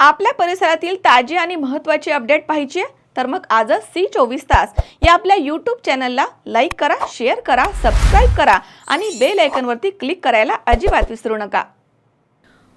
आपल्या परिसरातील ताजी आणि महत्त्वाची अपडेट पाहिजे तर मग आजच सी चोवीस तास या आपल्या यूट्यूब चॅनलला लाईक करा शेअर करा सबस्क्राईब करा आणि बेल आयकनवरती क्लिक करायला अजिबात विसरू नका.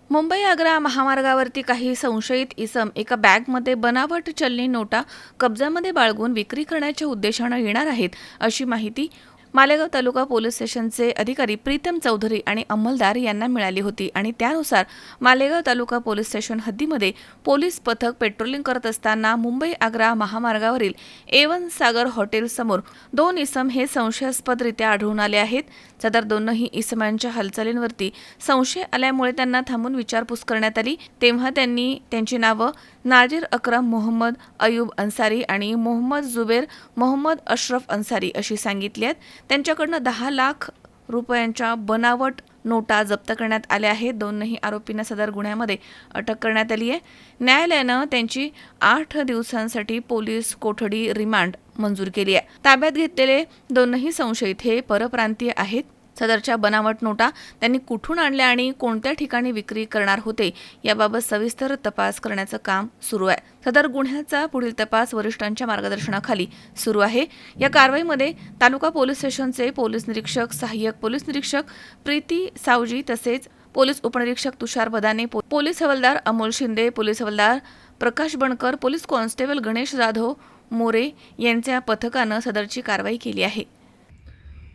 मुंबई आग्रा महामार्गावरती काही संशयित इसम एका बॅगमध्ये बनावट चलनी नोटा कब्जामध्ये बाळगून विक्री करण्याच्या उद्देशानं येणार आहेत अशी माहिती मालेगाव तालुका पोलीस स्टेशनचे अधिकारी प्रीतम चौधरी आणि अंमलदार यांना मिळाली होती आणि त्यानुसार मालेगाव तालुका पोलीस स्टेशन हद्दीमध्ये पोलीस पथक पेट्रोलिंग करत असताना मुंबई आग्रा महामार्गावरील एवन सागर हॉटेल समोर दोन इसम हे संशयास्पदरित्या आढळून आले आहेत. सदर दोनही इसमांच्या हालचालींवरती संशय आल्यामुळे त्यांना थांबून विचारपूस करण्यात आली. तेव्हा त्यांनी त्यांची नावं नाजीर अक्रम मोहम्मद अयूब अन्सारी आणि मोहम्मद जुबेर मोहम्मद अशरफ अन्सारी अशी सांगितली आहेत. त्यांच्याकडनं दहा लाख रुपयांच्या बनावट नोटा जप्त करण्यात आल्या आहेत. दोनही आरोपींना सदर गुन्ह्यामध्ये अटक करण्यात आली आहे. न्यायालयानं त्यांची आठ दिवसांसाठी पोलीस कोठडी रिमांड मंजूर केली आहे. ताब्यात घेतलेले दोनही संशयित हे परप्रांतीय आहेत. सदरच्या बनावट नोटा त्यांनी कुठून आणल्या आणि कोणत्या ठिकाणी विक्री करणार होते याबाबत सविस्तर तपास करण्याचं काम सुरू आहे. सदर गुन्ह्याचा पुढील तपास वरिष्ठांच्या मार्गदर्शनाखाली सुरू आहे. या कारवाईमध्ये तालुका पोलीस स्टेशनचे पोलीस निरीक्षक सहाय्यक पोलीस निरीक्षक प्रीती सावजी तसेच पोलीस उपनिरीक्षक तुषार बदाने पोलीस हवालदार अमोल शिंदे पोलीस हवालदार प्रकाश बणकर पोलीस कॉन्स्टेबल गणेश जाधव मोरे यांच्या पथकानं सदरची कारवाई केली आहे.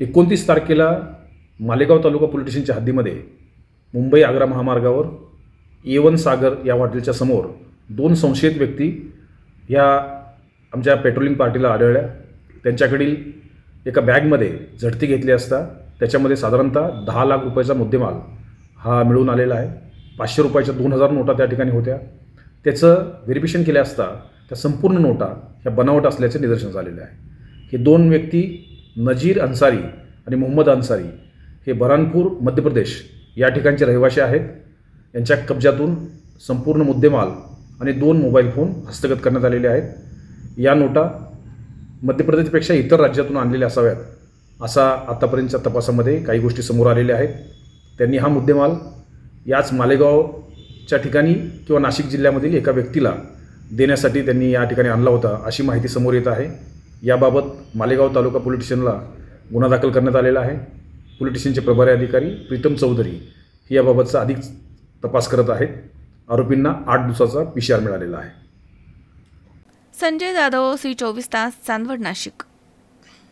एकोणतीस तारखेला मालेगाव तालुका पोलीस स्टेशनच्या हद्दीमध्ये मुंबई आग्रा महामार्गावर एवन सागर या हॉटेलच्या समोर दोन संशयित व्यक्ती या आमच्या पेट्रोलिंग पार्टीला आढळल्या. त्यांच्याकडील एका बॅगमध्ये झडती घेतली असता त्याच्यामध्ये साधारणतः दहा लाख रुपयाचा मुद्देमाल हा मिळून आलेला आहे. पाचशे रुपयाच्या दोन हजार नोटा त्या ठिकाणी होत्या. त्याचं व्हेरिफिकेशन केल्या असता त्या संपूर्ण नोटा ह्या बनावट असल्याचे निदर्शन झालेले आहे. हे दोन व्यक्ती नजीर अन्सारी आणि मोहम्मद अन्सारी हे बरानपूर मध्य प्रदेश या ठिकाणचे रहिवासी आहेत. यांच्या कब्जातून संपूर्ण मुद्देमाल आणि दोन मोबाईल फोन हस्तगत करण्यात आलेले आहेत. या नोटा मध्य प्रदेशपेक्षा इतर राज्यातून आणलेल्या असाव्यात असा आतापर्यंतच्या तपासामध्ये काही गोष्टी समोर आलेल्या आहेत. त्यांनी हा मुद्देमाल याच मालेगावच्या ठिकाणी किंवा नाशिक जिल्ह्यामधील एका व्यक्तीला देण्यासाठी त्यांनी या ठिकाणी आणला होता अशी माहिती समोर येत आहे. याबाबत मालेगाव तालुका पोलीस स्टेशनला गुन्हा दाखल करण्यात आलेला आहे. पोलीस स्टेशनचे प्रभारी अधिकारी प्रीतम चौधरी हे याबाबतचा अधिक तपास करत आहेत. आरोपींना आठ दिवसाचा पी मिळालेला आहे. संजय जाधव सी चोवीस तास चांदवड नाशिक.